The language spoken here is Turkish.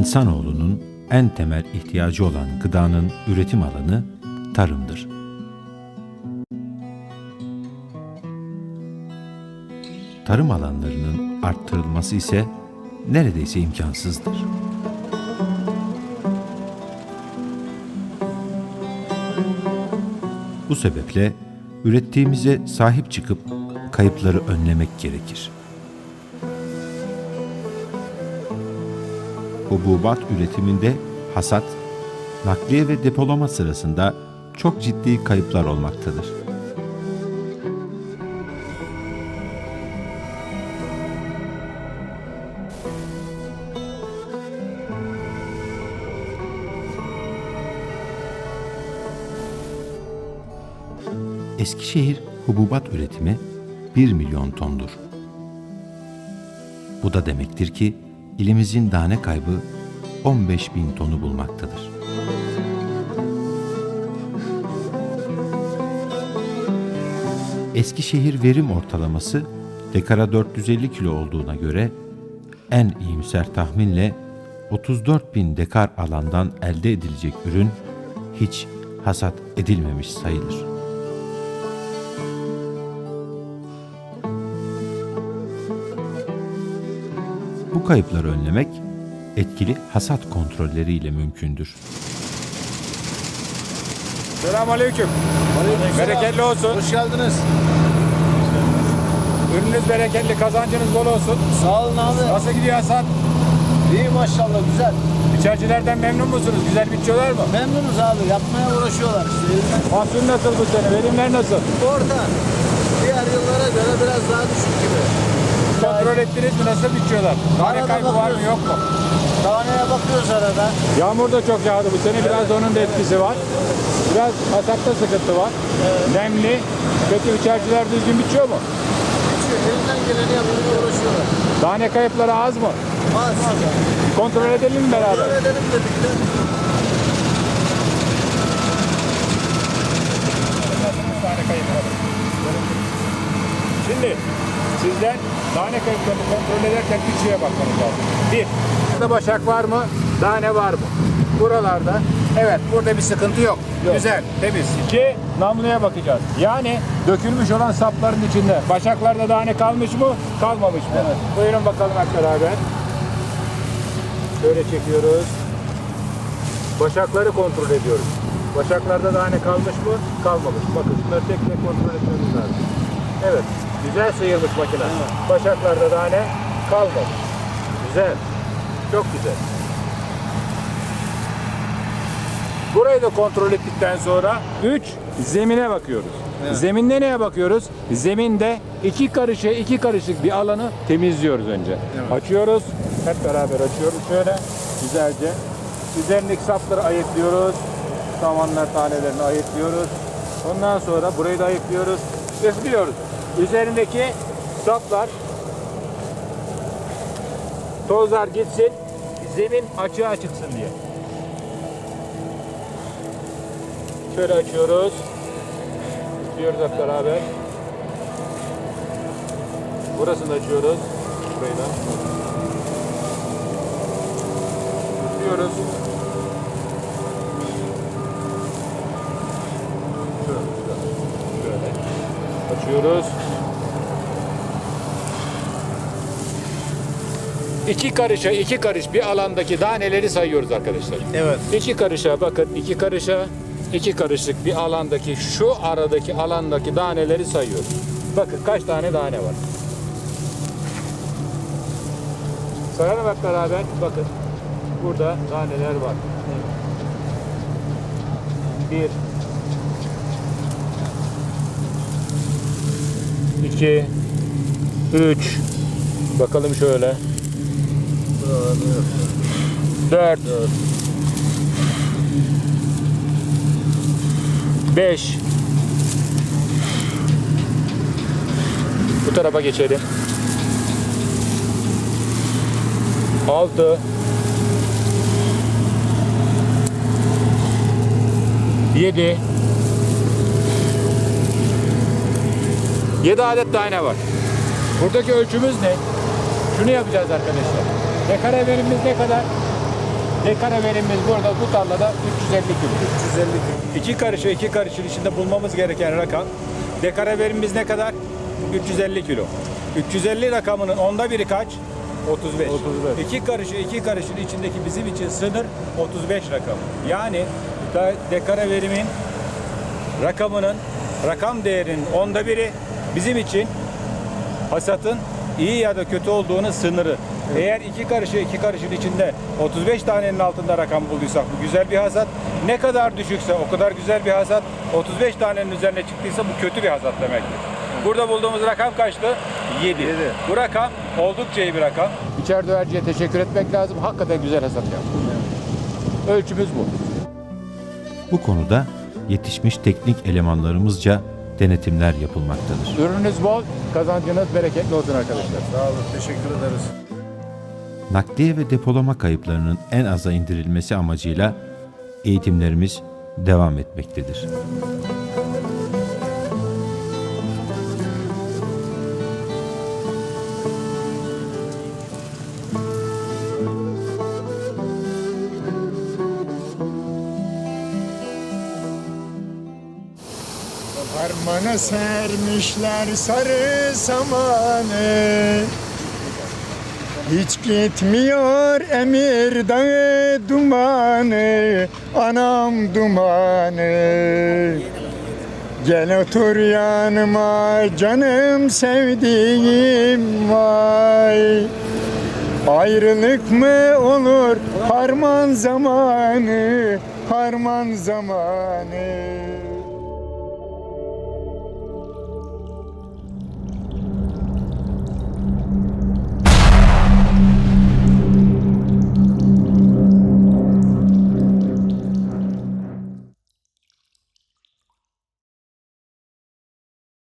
insanoğlunun en temel ihtiyacı olan gıdanın üretim alanı tarımdır. Tarım alanlarının arttırılması ise neredeyse imkansızdır. Bu sebeple ürettiğimize sahip çıkıp kayıpları önlemek gerekir. Hububat üretiminde hasat, nakliye ve depolama sırasında çok ciddi kayıplar olmaktadır. Eskişehir hububat üretimi 1 milyon tondur. Bu da demektir ki ilimizin tane kaybı 15 bin tonu bulmaktadır. Eskişehir verim ortalaması dekara 450 kilo olduğuna göre en iyimser tahminle 34 bin dekar alandan elde edilecek ürün hiç hasat edilmemiş sayılır. Bu kayıpları önlemek etkili hasat kontrolleriyle mümkündür. Selamünaleyküm. Bereketli olsun. Hoş geldiniz. Ürününüz bereketli, kazancınız bol olsun. Sağ olun abi. Nasıl gidiyor Hasan? İyi maşallah güzel. İçericilerden memnun musunuz? Güzel biçiyorlar mı? Memnunuz abi. Yapmaya uğraşıyorlar işte. Elinden Mahsul nasıl bu sene? Verimler nasıl? orta. Diğer yıllara göre biraz daha düşük gibi. Kontrol ettiniz mi? Nasıl biçiyorlar? Tane Arada kaybı var mı bakıyoruz. yok mu? Taneye bakıyoruz arada. Yağmur da çok yağdı bu sene. Biraz da onun da etkisi var. Biraz hasatta sıkıntı var. Nemli. Peki içericiler düzgün biçiyor mu? Geçiyor. Elinden geleni yapmaya uğraşıyorlar. Tane kayıpları az mı? Az. Kontrol edelim mi beraber? Kontrol edelim dedik de. tane kayıpları. Şimdi sizden tane kayıplarını kontrol ederken üç şeye bakmanız lazım. Bir, burada başak var mı? Tane var mı? Buralarda evet burada bir sıkıntı yok. Güzel, temiz. İki, namluya bakacağız. Yani dökülmüş olan sapların içinde başaklarda tane kalmış mı? Kalmamış mı? Buyurun bakalım hep beraber. Şöyle çekiyoruz. Başakları kontrol ediyoruz. Başaklarda tane kalmış mı? Kalmamış. Bakın şunları tek tek kontrol etmemiz lazım. Evet. Güzel sıyırmış makine. Başaklarda tane kalmamış. Güzel. Çok güzel. Burayı da kontrol ettikten sonra 3 zemine bakıyoruz. Zeminde neye bakıyoruz? Zeminde iki karışık iki karışık bir alanı temizliyoruz önce. Açıyoruz. Hep beraber açıyoruz şöyle güzelce. Üzerindeki sapları ayıklıyoruz. Samanlar tanelerini ayıklıyoruz. Ondan sonra burayı da ayıklıyoruz. Üflüyoruz. Üzerindeki saplar tozlar gitsin. Zemin açığa çıksın diye. Şöyle açıyoruz. Üflüyoruz hep beraber. Burasını açıyoruz. Burayı da. Üflüyoruz. Şöyle, şöyle. Açıyoruz. İki karışa iki karış bir alandaki taneleri sayıyoruz arkadaşlar. Evet. İki karışa bakın iki karışa iki karışlık bir alandaki şu aradaki alandaki taneleri sayıyoruz. Bakın kaç tane tane var. Sayalım hep beraber. Bakın. Burada taneler var. Bir. İki, Üç. Bakalım şöyle. Dört. Beş. Bu tarafa geçelim. Altı. Yedi. Yedi adet tane var. Buradaki ölçümüz ne? Şunu yapacağız arkadaşlar. Dekara verimimiz ne kadar? Dekara verimimiz burada bu tarlada 350 kilo. 350 kilo. İki karışı iki karışın içinde bulmamız gereken rakam. Dekara verimimiz ne kadar? 350 kilo. 350 rakamının onda biri kaç? 35. 35. İki karışı iki karışın içindeki bizim için sınır 35 rakam. Yani dekara verimin rakamının rakam değerinin onda biri bizim için hasatın iyi ya da kötü olduğunu sınırı. Eğer iki karışı iki karışın içinde 35 tanenin altında rakam bulduysak bu güzel bir hasat. Ne kadar düşükse o kadar güzel bir hasat. 35 tanenin üzerine çıktıysa bu kötü bir hasat demektir. Burada bulduğumuz rakam kaçtı? 7. Yedi. Bu rakam oldukça iyi bir rakam. İçeride öğrenciye teşekkür etmek lazım. Hakikaten güzel hasat yaptı. Ölçümüz bu. Bu konuda yetişmiş teknik elemanlarımızca denetimler yapılmaktadır. Ürününüz bol, kazancınız bereketli olsun arkadaşlar. Sağ olun. Teşekkür ederiz. Nakliye ve depolama kayıplarının en aza indirilmesi amacıyla eğitimlerimiz devam etmektedir. Harmana sermişler sarı samanı. Hiç gitmiyor emir dağı dumanı Anam dumanı. Gel otur yanıma canım sevdiğim vay. Ayrılık mı olur harman zamanı Harman zamanı